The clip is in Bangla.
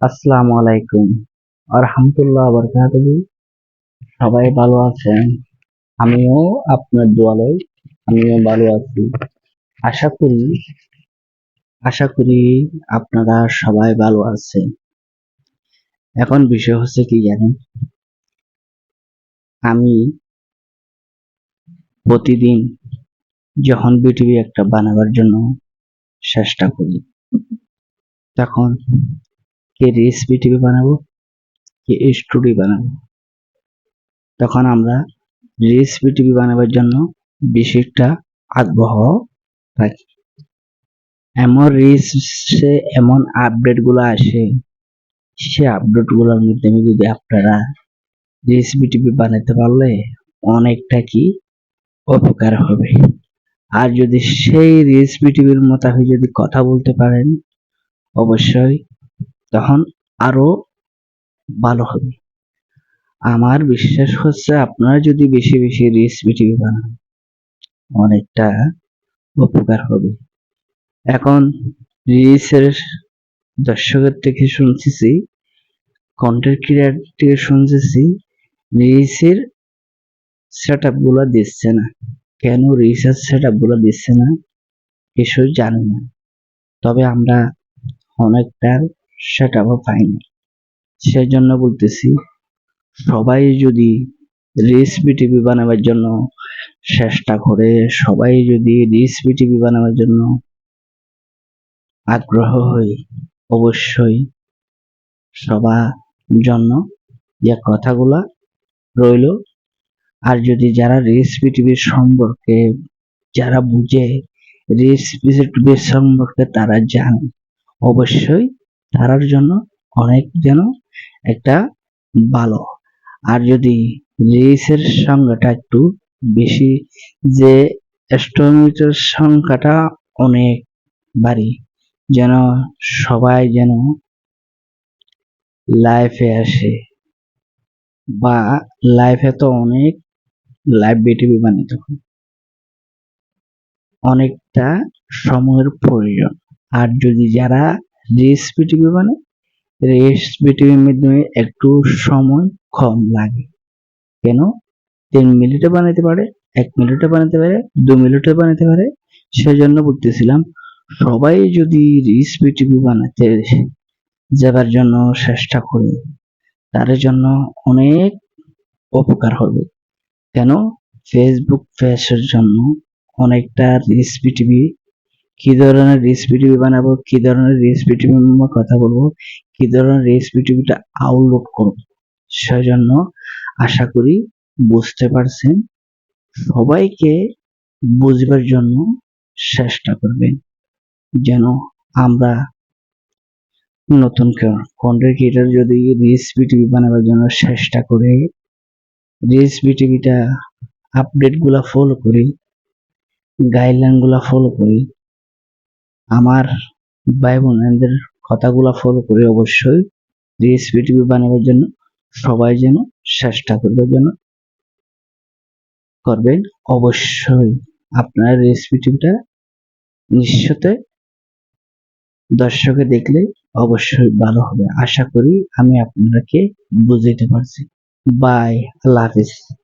আসসালামু আলাইকুম। আরহামতুল্লাহ বরকাতুহু। সবাই ভালো আছেন? আমিও আপনার দোয়ালয় আমিও ভালো আছি। আশা করি আশা করি আপনারা সবাই ভালো আছেন। এখন বিষয় হচ্ছে কি জানেন আমি প্রতিদিন যখন বিটিভি একটা বানাবার জন্য চেষ্টা করি, তখন কে রেসিপি টিভি বানাবো কে স্টুডিও বানাবো। তখন আমরা রেসিপি টিভি বানাবার জন্য বেশি একটা আগ্রহ রাখি। এমন রিলসে এমন আপডেটগুলো আসে সে আপডেটগুলোর মধ্যে যদি আপনারা রেসিপি টিভি বানাতে পারলে অনেকটা কি উপকার হবে। আর যদি সেই রেসিপি টিভির মোতাবেক যদি কথা বলতে পারেন, অবশ্যই তখন আরও ভালো হবে। আমার বিশ্বাস হচ্ছে আপনারা যদি বেশি বেশি রেসিপি টিভি বানান, অনেকটা উপকার হবে। এখন রিলসের দর্শকের থেকে শুনতেছি কন্টেন্ট ক্রিয়েটার থেকে শুনতেছি রিলসের সেট আপগুলো দিচ্ছে না। কেন রিসার্চ সেট আপগুলো দিচ্ছে না? কিছু জানি না। তবে আমরা অনেকটা সেট আপও পাইনি সেজন্য বলতেছি, সবাই যদি রেসিপি টিভি বানাবার জন্য চেষ্টা করে, সবাই যদি রেসিপি টিভি বানাবার জন্য আগ্রহ হই অবশ্যই সবার জন্য যে কথাগুলা রইল, আর যদি যারা রেসিপি টিভির সম্পর্কে যারা বুঝে রেসিপি টিভির সম্পর্কে তারা জানে, অবশ্যই তারার জন্য অনেক যেন একটা ভালো। আর যদি রেসের সংখ্যাটা একটু বেশি, যে অ্যাস্ট্রোমিটার সংখ্যাটা অনেক বাড়ি যেন সবাই যেন লাইফে আসে। বা লাইফে তো অনেক লাইভ বিটিভি বানাতে হয়। অনেকটা সময়ের প্রয়োজন। আর যদি যারা রেসিপি টিভি বানায় রেসিপি টিভির মাধ্যমে একটু সময় কম লাগে। কেন? তিন মিনিটে বানাতে পারে, এক মিনিটে বানাতে পারে, দু মিনিটে বানাতে পারে। সেজন্য বলতেছিলাম, সবাই যদি রেসিপি টিভি বানাতে যাবার জন্য চেষ্টা করে, তার জন্য অনেক উপকার হবে। কেন? ফেসবুক পেজের জন্য অনেকটা রেসিপি টিভি কি ধরনের রেসিপি টিভি বানাবো, কি ধরনের রেসিপি টিভি কথা বলব, কি ধরনের রেসিপি টিভিটা আপলোড করব। সেজন্য আশা করি বুঝতে পারছেন। সবাইকে বুঝবার জন্য চেষ্টা করবেন যেন আমরা নতুন কন্টেন্ট ক্রিয়েটার যদি রেসিপি টিভি বানাবার জন্য চেষ্টা করে রেসিপি টিভিটা আপডেটগুলা ফলো করি গাইডলাইনগুলা ফলো করি আমার ভাই বোনদের কথাগুলা ফলো করে অবশ্যই। রেসিপি টিভি বানাবার জন্য সবাই যেন চেষ্টা করবে যেন করবেন অবশ্যই। আপনার রেসিপি নিশ্চয়ই দর্শকে দেখলে অবশ্যই ভালো হবে। আশা করি আমি আপনাকে বুঝাইতে পারছি। বাই আল্লাহ হাফিজ।